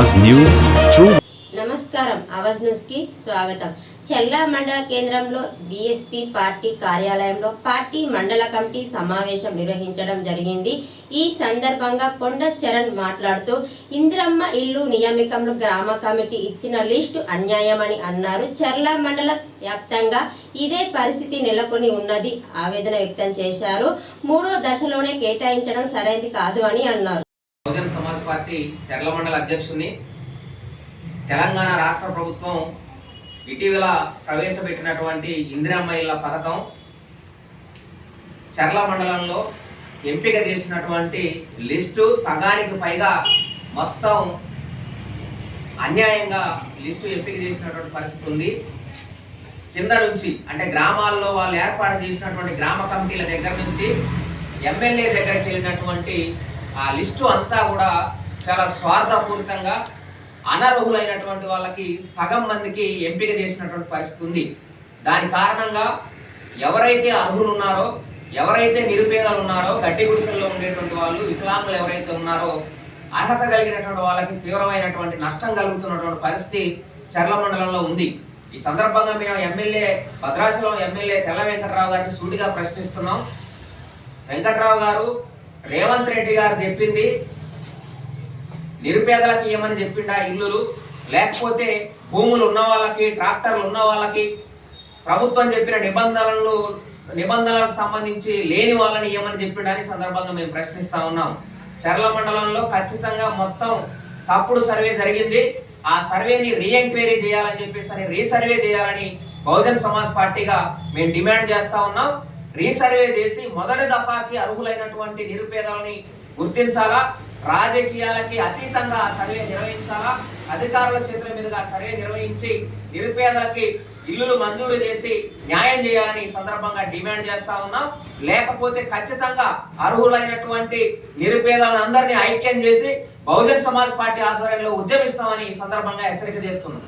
Awaz news నమస్కారం. అవజ్ న్యూస్కి స్వాగతం. చెల్లా మండల కేంద్రంలో బీఎస్పీ పార్టీ కార్యాలయంలో పార్టీ మండల కమిటీ సమావేశం నిర్వహించడం జరిగింది. ఈ సందర్భంగా కొండ చరణ్ మాట్లాడుతూ ఇంద్రమ్మ ఇల్లు నియామకంలో గ్రామ కమిటీ ఇచ్చిన లిస్టు అన్యాయమని అన్నారు. చెర్ల మండల వ్యాప్తంగా ఇదే పరిస్థితి నెలకొని ఉన్నది ఆవేదన వ్యక్తం చేశారు. మూడో దశలోనే కేటాయించడం సరైనది కాదు అని అన్నారు. బహుజన సమాజ్ పార్టీ చర్ల మండల అధ్యక్షుడిని తెలంగాణ రాష్ట్ర ప్రభుత్వం ఇటీవల ప్రవేశపెట్టినటువంటి ఇందిరమ్మ ఇళ్ళ పథకం చర్ల మండలంలో ఎంపిక చేసినటువంటి లిస్టు సగానికి పైగా మొత్తం అన్యాయంగా లిస్టు ఎంపిక చేసినటువంటి పరిస్థితి ఉంది. కింద నుంచి అంటే గ్రామాల్లో వాళ్ళు ఏర్పాటు చేసినటువంటి గ్రామ కమిటీల దగ్గర నుంచి ఎమ్మెల్యే దగ్గరికి వెళ్ళినటువంటి ఆ లిస్టు అంతా కూడా చాలా స్వార్థపూరితంగా అనర్హులైనటువంటి వాళ్ళకి సగం మందికి ఎంపిక చేసినటువంటి పరిస్థితి ఉంది. దాని కారణంగా ఎవరైతే అర్హులు ఉన్నారో ఎవరైతే నిరుపేదలు ఉన్నారో గడ్డి గుడిసెల్లో ఉండేటువంటి వాళ్ళు వికలాంగులు ఎవరైతే ఉన్నారో అర్హత కలిగినటువంటి వాళ్ళకి తీవ్రమైనటువంటి నష్టం కలుగుతున్నటువంటి పరిస్థితి చర్ల మండలంలో ఉంది. ఈ సందర్భంగా మేము ఎమ్మెల్యే భద్రాచలం ఎమ్మెల్యే తెల్ల వెంకటరావు గారిని సూటిగా ప్రశ్నిస్తున్నాం. వెంకట్రావు గారు రేవంత్ రెడ్డి గారు చెప్పింది నిరుపేదలకు ఏమని చెప్పిండా ఇల్లులు? లేకపోతే భూములు ఉన్న వాళ్ళకి ట్రాక్టర్లు ఉన్న వాళ్ళకి ప్రభుత్వం చెప్పిన నిబంధనలు నిబంధనలకు సంబంధించి లేని వాళ్ళని ఏమని చెప్పిండని సందర్భంగా మేము ప్రశ్నిస్తా ఉన్నాం. చర్ల మండలంలో ఖచ్చితంగా మొత్తం తప్పుడు సర్వే జరిగింది. ఆ సర్వేని రీఎంక్వైరీ చేయాలని చెప్పేసి అని రీసర్వే చేయాలని బహుజన్ సమాజ్ పార్టీగా మేము డిమాండ్ చేస్తా ఉన్నాం. రీసర్వే చేసి మొదటి దఫాకి అర్హులైనటువంటి నిరుపేదలని గుర్తించాలా? రాజకీయాలకి అతీతంగా ఆ సర్వే నిర్వహించాలా? అధికారుల చేతుల మీదుగా సర్వే నిర్వహించి నిరుపేదలకి ఇల్లులు మంజూరు చేసి న్యాయం చేయాలని ఈ సందర్భంగా డిమాండ్ చేస్తా ఉన్నాం. లేకపోతే ఖచ్చితంగా అర్హులైనటువంటి నిరుపేదలను అందరినీ ఐక్యం చేసి బహుజన్ సమాజ్ పార్టీ ఆధ్వర్యంలో ఉద్యమిస్తామని ఈ సందర్భంగా హెచ్చరిక చేస్తున్నాం.